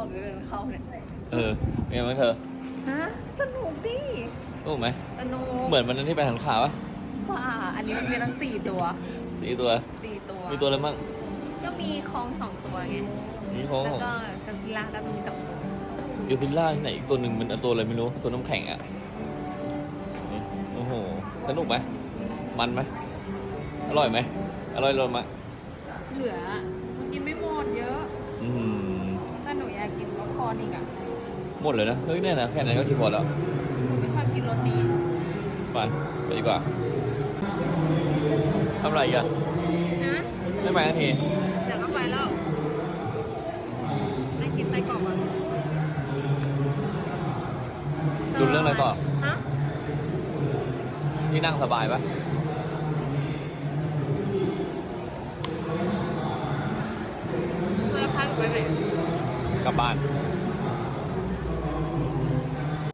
าหรือเดินเข้าเนี่ย เออเป็นไงบ้างเธอฮะ สนุกดิรู้ไหม สนุกเหมือนวันนั้นที่ไปหันขาปะว่าอันนี้มันมีทั้งสี่ตัว สี่ตัว สี่ตัว มีตัวอะไรบ้าง ก็มีคองสองตัวไง มีของแล้วก็กาซิลล่าก็มีสองตัวยูซิลล่าที่ไหนอีกตัวหนึ่งมันตัวอะไรไม่รู้ ตัวน้ำแข็งอะนี่โอ้โห สนุกไหม มันไหม อร่อยไหม อร่อยรสไหมยเหลือมันกินไม่หมดเยอะ อืม ถ้าหนูอยาก กินป๊อปคอร์นอีกอะหมดเลยนะ เฮ้ยเนี่ยนะแค่นั้นก็กินพอแล้วหนูไม่ชอบกินรสนี้ปันไปดีกว่าทำอะไรอีกันนะไม่ไปนาทีเดี๋ยวก็ไปแล้วไม่กินไส้กรอกอะดูเรื่องอะไรต่อฮะที่นั่งสบายปะเวลาพักไปไหนกลับบ้านอ